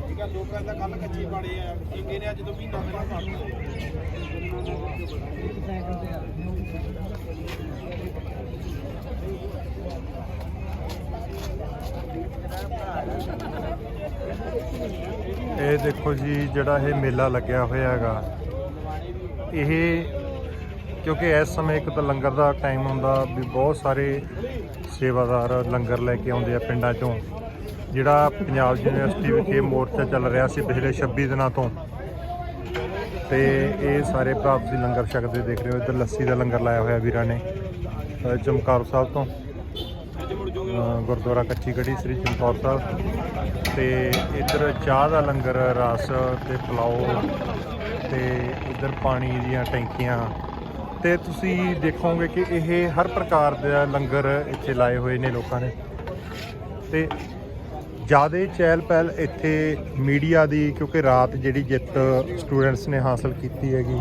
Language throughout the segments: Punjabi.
ਠੀਕ ਆ ਲੋਕਾਂ ਦਾ ਕੱਲ ਕੱਚੀ ਪਾੜੇ ਆ ਇੰਗੇ ਨੇ ਅੱਜ ਮਹੀਨਾ ਪਹਿਲਾਂ ਇਹ ਦੇਖੋ ਜੀ, ਜਿਹੜਾ ਇਹ ਮੇਲਾ ਲੱਗਿਆ ਹੋਇਆ ਹੈਗਾ, ਇਹ ਕਿਉਂਕਿ ਇਸ ਸਮੇਂ ਇੱਕ ਤਾਂ ਲੰਗਰ ਦਾ ਟਾਈਮ ਹੁੰਦਾ ਵੀ ਬਹੁਤ ਸਾਰੇ ਸੇਵਾਦਾਰ ਲੰਗਰ ਲੈ ਕੇ ਆਉਂਦੇ ਆ ਪਿੰਡਾਂ ਚੋਂ। ਜਿਹੜਾ ਪੰਜਾਬ ਯੂਨੀਵਰਸਿਟੀ ਵਿਖੇ ਮੋਰਚਾ ਚੱਲ ਰਿਹਾ ਸੀ ਪਿਛਲੇ 26 ਦਿਨਾਂ ਤੋਂ। ਤੇ ਇਹ ਸਾਰੇ ਭਰਾ ਤੁਸੀਂ ਲੰਗਰ ਛਕਦੇ ਦੇਖ ਰਹੇ ਹੋ, ਇੱਧਰ ਲੱਸੀ ਦਾ ਲੰਗਰ ਲਾਇਆ ਹੋਇਆ ਵੀਰਾਂ ਨੇ ਚਮਕੌਰ ਸਾਹਿਬ ਤੋਂ। ਗੁਰਦੁਆਰਾ ਕੱਚੀ ਗੜੀ ਸ੍ਰੀ ਚਮਕੌਰ ਸਾਹਿਬ। ਤੇ ਇੱਧਰ ਚਾਹ ਦਾ ਲੰਗਰ, ਰਸ ਤੇ ਪਲਾਓ ਤੇ ਇੱਧਰ ਪਾਣੀ ਦੀਆਂ ਟੈਂਕੀਆਂ ਤੇ ਤੁਸੀਂ ਦੇਖੋਗੇ ਕਿ ਇਹ ਹਰ ਪ੍ਰਕਾਰ ਦਾ ਲੰਗਰ ਇੱਥੇ ਲਾਏ ਹੋਏ ਨੇ ਲੋਕਾਂ ਨੇ। ਤੇ ਜਿਆਦੇ ਚਹਿਲ ਪਹਿਲ ਇੱਥੇ ਮੀਡੀਆ ਦੀ, ਕਿਉਂਕਿ ਰਾਤ ਜਿਹੜੀ ਜਿੱਤ ਸਟੂਡੈਂਟਸ ਨੇ ਹਾਸਲ ਕੀਤੀ ਹੈਗੀ,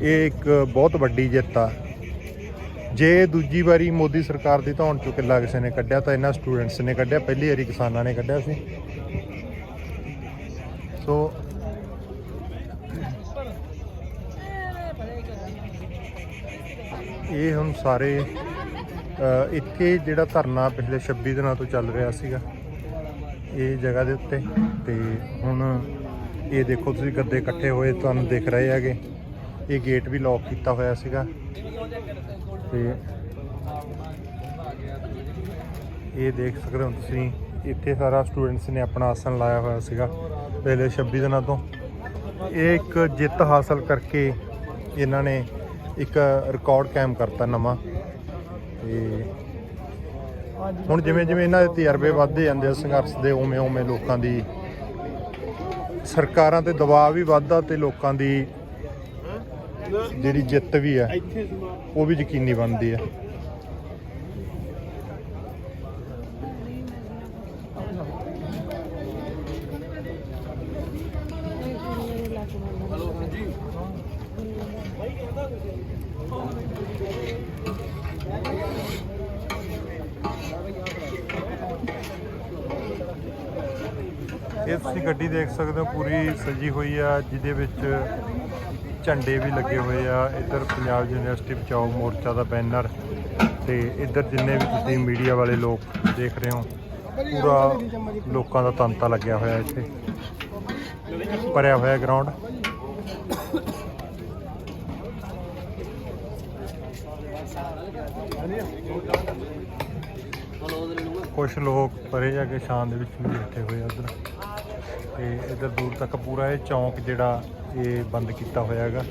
ਇਹ ਇੱਕ ਬਹੁਤ ਵੱਡੀ ਜਿੱਤ ਆ। ਜੇ ਦੂਜੀ ਵਾਰੀ ਮੋਦੀ ਸਰਕਾਰ ਦੀ ਧੌਣ ਚੋਂ ਕਿੱਲਾ ਕਿਸੇ ਨੇ ਕੱਢਿਆ, ਤਾਂ ਇਹਨਾਂ ਸਟੂਡੈਂਟਸ ਨੇ ਕੱਢਿਆ, ਪਹਿਲੀ ਵਾਰੀ ਕਿਸਾਨਾਂ ਨੇ ਕੱਢਿਆ ਸੀ। ਸੋ ਇਹ ਹੁਣ ਸਾਰੇ ਇੱਥੇ ਜਿਹੜਾ ਧਰਨਾ ਪਿਛਲੇ 26 ਦਿਨਾਂ ਤੋਂ ਚੱਲ ਰਿਹਾ ਸੀਗਾ, ਇਹ ਜਗ੍ਹਾ ਦੇ ਉੱਤੇ। ਤੇ ਹੁਣ ਇਹ ਦੇਖੋ ਤੁਸੀਂ ਗੱਦੇ ਇਕੱਠੇ ਹੋਏ, ਤੁਹਾਨੂੰ ਦਿਖ ਰਹੇ ਹੈਗੇ। ਇਹ ਗੇਟ ਵੀ ਲੌਕ ਕੀਤਾ ਹੋਇਆ ਸੀਗਾ। ਤੇ ਇਹ ਦੇਖ ਸਕਦੇ ਹੋ ਤੁਸੀਂ, ਇੱਥੇ ਸਾਰਾ ਸਟੂਡੈਂਟਸ ਨੇ ਆਪਣਾ ਆਸਨ ਲਾਇਆ ਹੋਇਆ ਸੀਗਾ ਪਹਿਲੇ 26 ਦਿਨਾਂ ਤੋਂ। ਇਹ ਇੱਕ ਜਿੱਤ ਹਾਸਲ ਕਰਕੇ ਇਹਨਾਂ ਨੇ ਇੱਕ ਰਿਕਾਰਡ ਕਾਇਮ ਕਰਤਾ ਨਵਾਂ। ਤੇ ਹੁਣ ਜਿਵੇਂ ਜਿਵੇਂ ਇਹਨਾਂ ਦੇ ਤਜਰਬੇ ਵੱਧਦੇ ਜਾਂਦੇ ਆ, ਸੰਘਰਸ਼ ਦੇ ਉਵੇਂ ਉਵੇਂ ਲੋਕਾਂ ਦੀ ਸਰਕਾਰਾਂ ਤੇ ਦਬਾਅ ਵੀ ਵੱਧਦਾ ਤੇ ਲੋਕਾਂ ਦੀ ਜਿਹੜੀ ਜਿੱਤ ਵੀ ਹੈ ਉਹ ਵੀ ਯਕੀਨੀ ਬਣਦੀ ਹੈ ਇਹ ਤੁਸੀਂ ਗੱਡੀ ਦੇਖ ਸਕਦੇ ਹੋ, ਪੂਰੀ ਸਜੀ ਹੋਈ ਆ, ਜਿਹਦੇ ਵਿੱਚ ਝੰਡੇ ਵੀ ਲੱਗੇ ਹੋਏ ਆ। ਇੱਧਰ ਪੰਜਾਬ ਯੂਨੀਵਰਸਿਟੀ ਬਚਾਓ ਮੋਰਚਾ ਦਾ ਬੈਨਰ ਤੇ ਇੱਧਰ ਜਿੰਨੇ ਵੀ ਤੁਸੀਂ ਮੀਡੀਆ ਵਾਲੇ ਲੋਕ ਦੇਖ ਰਹੇ ਹੋ, ਪੂਰਾ ਲੋਕਾਂ ਦਾ ਤੰਤਾ ਲੱਗਿਆ ਹੋਇਆ ਇੱਥੇ। ਭਰਿਆ ਹੋਇਆ ਗਰਾਊਂਡ ਕੁਝ ਲੋਕ ਪਰੇ ਜਾ ਕੇ ਛਾਂ ਦੇ ਵਿੱਚ ਵੀ ਬੈਠੇ ਹੋਏ ਆ ਉਧਰ। ਤੇ ਇਧਰ ਦੂਰ ਤੱਕ ਪੂਰਾ ਇਹ ਚੌਂਕ ਜਿਹੜਾ ਇਹ ਬੰਦ ਕੀਤਾ ਹੋਇਆ ਹੈਗਾ।